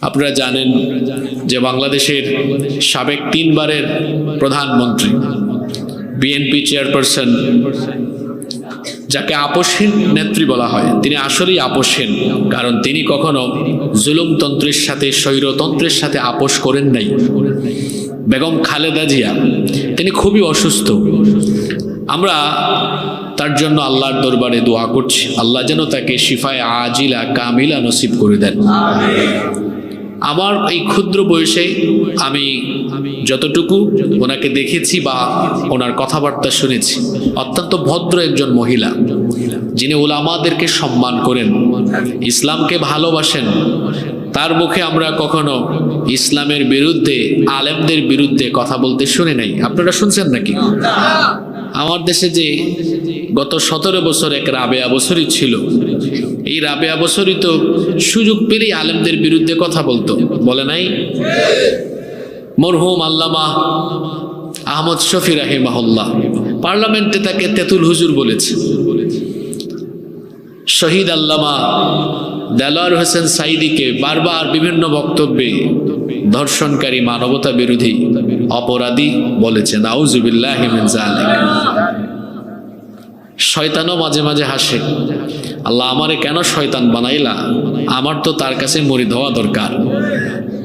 আপনারা জানেন যে বাংলাদেশের সাবেক তিনবারের প্রধানমন্ত্রী, বিএনপি চেয়ারপারসন, যাকে আপসহীন নেত্রী বলা হয়, তিনি আসলেই আপসহীন কারণ তিনি কখনো জুলুমতন্ত্রের সাথে, স্বৈরতন্ত্রের সাথে আপোষ করেন নাই। বেগম খালেদা জিয়া, তিনি খুবই অসুস্থ। আমরা তার জন্য আল্লাহর দরবারে দোয়া করছি। আল্লাহ যেন তাকে শিফায় আজিলা কামিলা নসিব করে দেন। আমার এই ক্ষুদ্র বয়সে আমি যতটুকু ওনাকে দেখেছি বা ওনার কথাবার্তা শুনেছি, অত্যন্ত ভদ্র একজন মহিলা, যিনি ওলামাদেরকে সম্মান করেন, ইসলামকে ভালোবাসেন। তার মুখে আমরা কখনো ইসলামের বিরুদ্ধে, আলেমদের বিরুদ্ধে কথা বলতে শুনে নাই। আপনারা শুনছেন নাকি? আমার দেশে যে গত সতেরো বছর এক রাবেয়া বছরই ছিল এই রাবেয়া বছরই তো সুযোগ পেলেই আলেমদের বিরুদ্ধে কথা বলতো। বলে নাই? মরহুম আল্লামা আহমদ শফি রাহিমাহুল্লাহ। পার্লামেন্টে তাকে তেতুল হুজুর বলেছে। শহীদ আল্লামা দেলোয়ার হোসেন সাইদিকে বারবার বিভিন্ন বক্তব্যে ধর্ষণকারী মানবতা বিরোধী অপরাধী বলেছেন। আউজুবিল্লাহ শয়তানও মাঝে মাঝে হাসে। আল্লাহ আমারে কেন শয়তান বানাইলা? আমার তো তার কাছে মরি হওয়া দরকার।